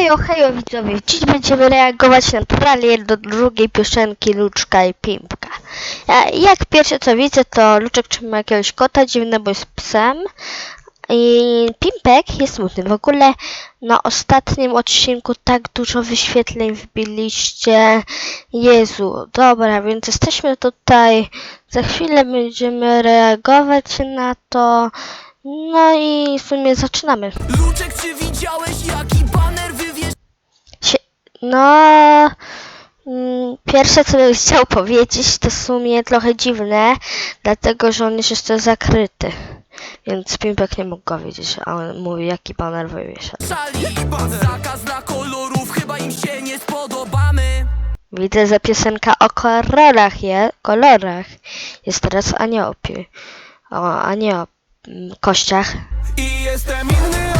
Hejo, hejo widzowie, dziś będziemy reagować na trailer do drugiej piosenki Luczka i Pimpka. Ja, jak pierwsze co widzę, to Luczek trzyma jakiegoś kota dziwnego z psem i Pimpek jest smutny. W ogóle na ostatnim odcinku tak dużo wyświetleń wbiliście. Jezu, dobra, więc jesteśmy tutaj. Za chwilę będziemy reagować na to. No i w sumie zaczynamy. Luczek, czy widziałeś jaki baner No, mm, pierwsze co bym chciał powiedzieć, to w sumie trochę dziwne, dlatego że on jest jeszcze zakryty. Więc Pimpek nie mógł go widzieć, a on mówi jaki baner wywiesza. Zakaz dla kolorów, chyba im się nie spodobamy Widzę, że piosenka o kolorach je, kolorach jest teraz, a nie o, pi- o, a nie o mm, kościach. I jestem inny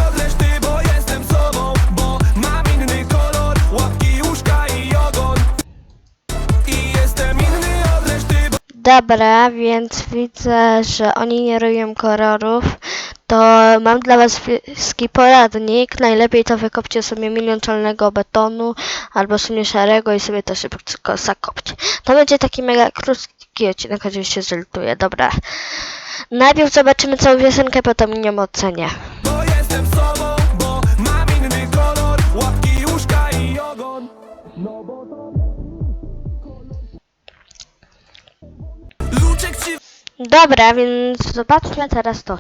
Dobra, więc widzę, że oni nie robią kolorów. To mam dla was wiejski poradnik. Najlepiej to wykopcie sobie milion czarnego betonu albo sobie szarego i sobie to szybko zakopcie. To będzie taki mega krótki odcinek, oczywiście zreltuję. Dobra. Najpierw zobaczymy całą piosenkę, potem ją ocenię. No bo to Dobra, więc zobaczmy teraz to.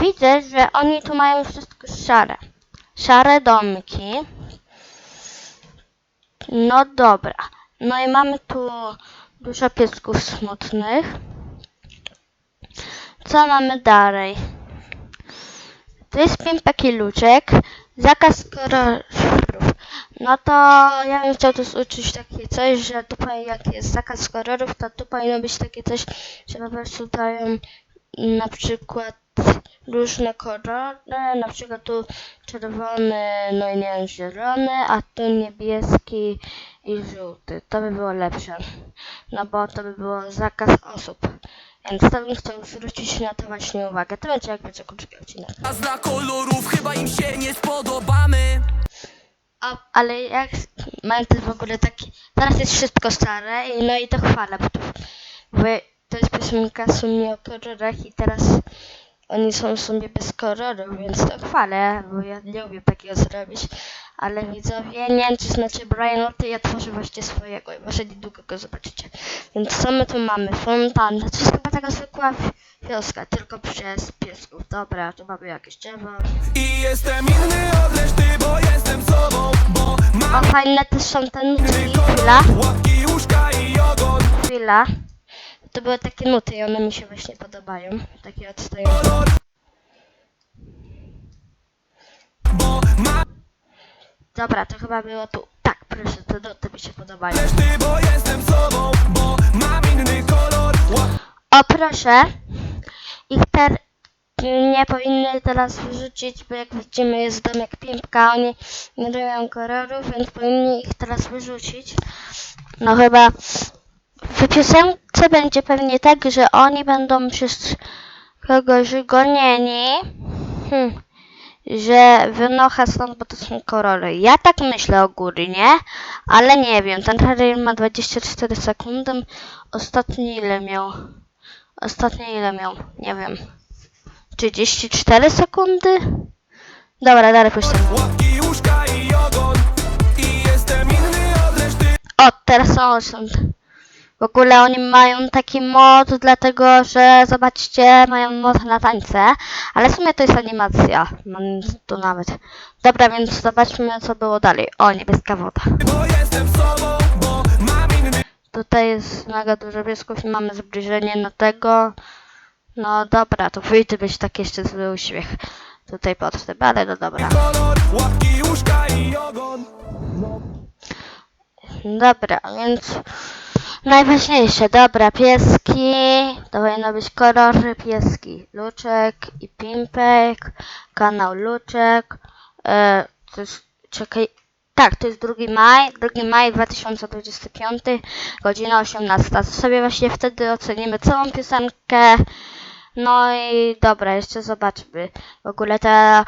Widzę, że oni tu mają wszystko szare. Szare domki. No dobra. No i mamy tu dużo piesków smutnych. Co mamy dalej? To jest Pimpek i Luczek. Zakaz. No to ja bym chciał tu uczyć takie coś, że tutaj jak jest zakaz kolorów, to tu powinno być takie coś, że po prostu dają na przykład różne kolory, na przykład tu czerwony, no i nie wiem, zielony, a tu niebieski i żółty. To by było lepsze, no bo to by było zakaz osób. Więc to bym chciał zwrócić na to właśnie uwagę. To będzie jak będzie krótki odcinek. Zakaz dla kolorów, chyba im się nie spodobamy O, ale jak też w ogóle taki. Teraz jest wszystko stare i no i to chwalę, bo to, bo to jest piosenka w sumie o kolorach i teraz oni są w sumie bez kolorów, więc to chwalę, bo ja nie lubię takiego zrobić. Ale widzowie, nie wiem czy znacie Brian, to ja tworzę właśnie swojego i może niedługo go zobaczycie. Więc co my tu mamy? Fontannę. To jest chyba taka zwykła wioska, tylko przez piesków. Dobra, tu mamy jakieś drzewo. I jestem inny od reszty, bo jestem sobą O, fajne też są te Chwila. uszka i ogon Chwila. To były takie nuty i one mi się właśnie podobają. Takie odstają. kolor Bo mam Dobra, to chyba było tu. Tak, proszę, te nuty mi się podobają. reszty, bo jestem sobą Bo mam inny kolor łapki O, proszę. Ich ter... nie powinny teraz wyrzucić, bo jak widzimy jest domek Pimpka, oni nie robią kolorów, więc powinni ich teraz wyrzucić. No chyba w piosence będzie pewnie tak, że oni będą przez kogoś gonieni. Hmm. Że wynocha stąd, bo to są kolory. Ja tak myślę ogólnie, ale nie wiem. Ten trailer ma 24 sekundy. Ostatni ile miał? Ostatni ile miał? Nie wiem. 34 sekundy? Dobra, dalej reszty O, teraz są są. W ogóle oni mają taki mod, dlatego że zobaczcie, mają mod na tańce, ale w sumie to jest animacja. Mam tu nawet. Dobra, więc zobaczmy co było dalej. O, niebieska woda. Tutaj jest mega dużo piesków i mamy zbliżenie do tego. No dobra, to wyjdzie być taki jeszcze zły uśmiech. Tutaj tym, ale no dobra. Dobra, więc najważniejsze, dobra, pieski, to powinno być kolory pieski, Luczek i Pimpek, kanał Luczek, e, to jest, czekaj, tak, to jest 2 maj, 2 maj 2025, godzina 18, to sobie właśnie wtedy ocenimy całą piosenkę, no i dobra, jeszcze zobaczmy, w ogóle ta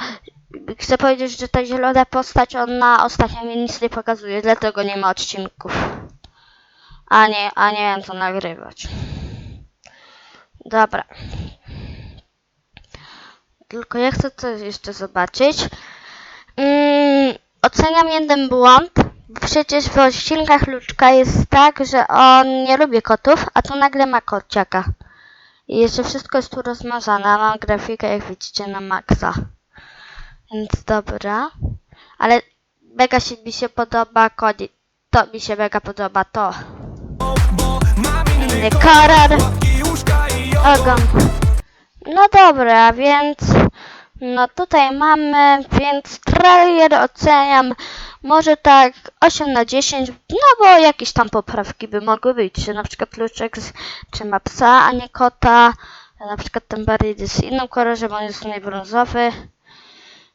chcę powiedzieć, że ta zielona postać, ona ostatnio mi nic nie pokazuje, dlatego nie ma odcinków. A nie, a nie wiem co nagrywać. Dobra. Tylko ja chcę coś jeszcze zobaczyć. Mm, oceniam jeden błąd. Przecież w odcinkach Luczka jest tak, że on nie lubi kotów, a tu nagle ma kociaka. I jeszcze wszystko jest tu rozmazane, mam grafikę jak widzicie na maksa. Więc dobra. Ale mega się mi się podoba koni. To mi się mega podoba to. Inny kolor. Ogon. No dobra, więc no tutaj mamy, więc trailer oceniam może tak 8 na 10, no bo jakieś tam poprawki by mogły być, że na przykład Luczek z, czy ma psa, a nie kota, na przykład ten bardziej jest inną kolorze, bo on jest tutaj brązowy.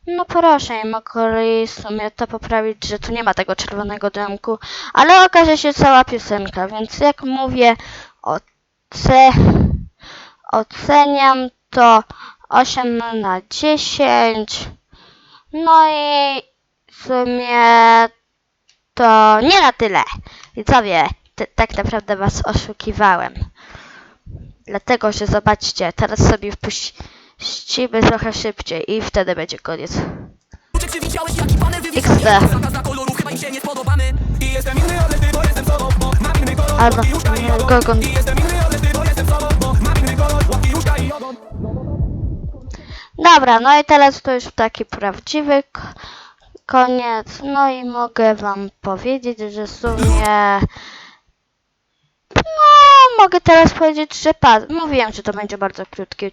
No proszę mogli w sumie to poprawić, że tu nie ma tego czerwonego domku, ale okaże się cała piosenka, więc jak mówię, oce oceniam to 8 na 10. No i sumie to nie na tyle. Widzowie, t- tak naprawdę was oszukiwałem. Dlatego, że zobaczcie, teraz sobie wpuścimy trochę szybciej i wtedy będzie koniec. XD. I Albo i. I i ogon Dobra, no i teraz to już taki prawdziwy koniec. No i mogę wam powiedzieć, że w sumie... No, mogę teraz powiedzieć, że pa... Mówiłem, że to będzie bardzo krótki.